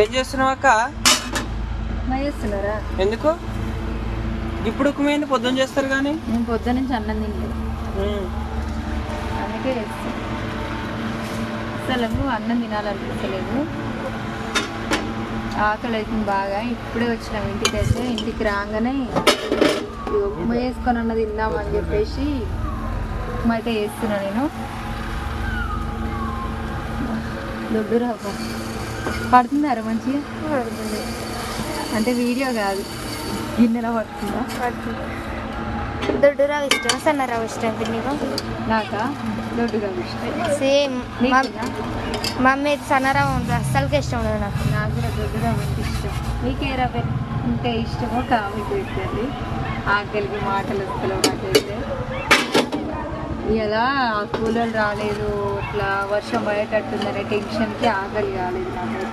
ఏం చేస్తున్నావు అక్క? చేస్తున్నారా? ఎందుకు? ఇప్పుడు ఉక్కుమైంది పొద్దున్న చేస్తారు కానీ? నేను పొద్దున్న నుంచి అన్నం తినలేదు. అందుకే అసలు అన్నం తినాలనిపించలేదు ఆకలి అవుతుంది బాగా. ఇప్పుడే వచ్చినాం ఇంటికి అయితే. ఇంటికి రాగానే ఉప్మా వేసుకొని అన్న తిందామని చెప్పేసి ఉప్మా అయితే వేస్తున్నా నేను. దొడ్డు రవ్వ. పడుతుందారా మంచిగా? పడుతుంది. అంటే వీడియో కాదు. గిన్నెలో పడుతుందా? పడుతుంది. దొడ్డు ఇష్టం సన్న ఇష్టం నీకు నాకా? దొడ్డు కాదు ఇష్టం. సేమ్? మమ్మీ సన్న రావు ఉంటుంది. అస్సలకే ఇష్టం ఉండదు నాకు. నాకు కూడా దొడ్డు రవ్వ ఇష్టం. మీకే రవ్వ అంటే ఇష్టమో కామెంట్ పెట్టండి. ఆకలికి మాటలు వస్తలేవు నాకైతే. ఇలా కూలర్ రాలేదు ఇట్లా వర్షం పడేటట్టుందనే టెన్షన్కి ఆకలి కాలేదు నాకు